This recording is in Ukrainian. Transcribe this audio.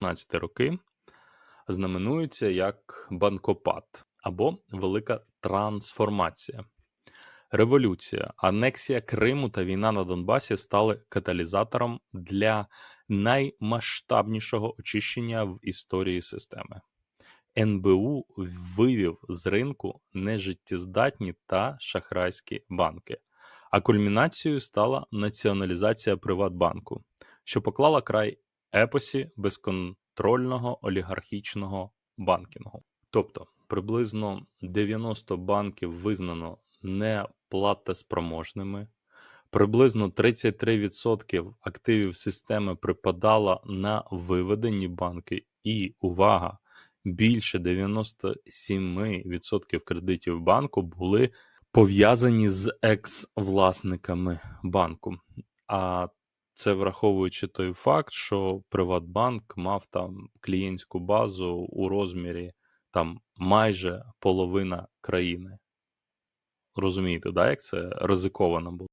15 роки знаменуються як банкопад або велика трансформація. Революція, анексія Криму та війна на Донбасі стали каталізатором для наймасштабнішого очищення в історії системи. НБУ вивів з ринку нежиттєздатні та шахрайські банки, а кульмінацією стала націоналізація Приватбанку, що поклала край епосі безконтрольного олігархічного банкінгу. Тобто приблизно 90 банків визнано неплатоспроможними, приблизно 33% активів системи припадало на виведені банки, і увага! Більше 97% кредитів банку були пов'язані з екс-власниками банку. А це враховуючи той факт, що Приватбанк мав там клієнтську базу у розмірі там майже половина країни. Розумієте, да, як це ризиковано було?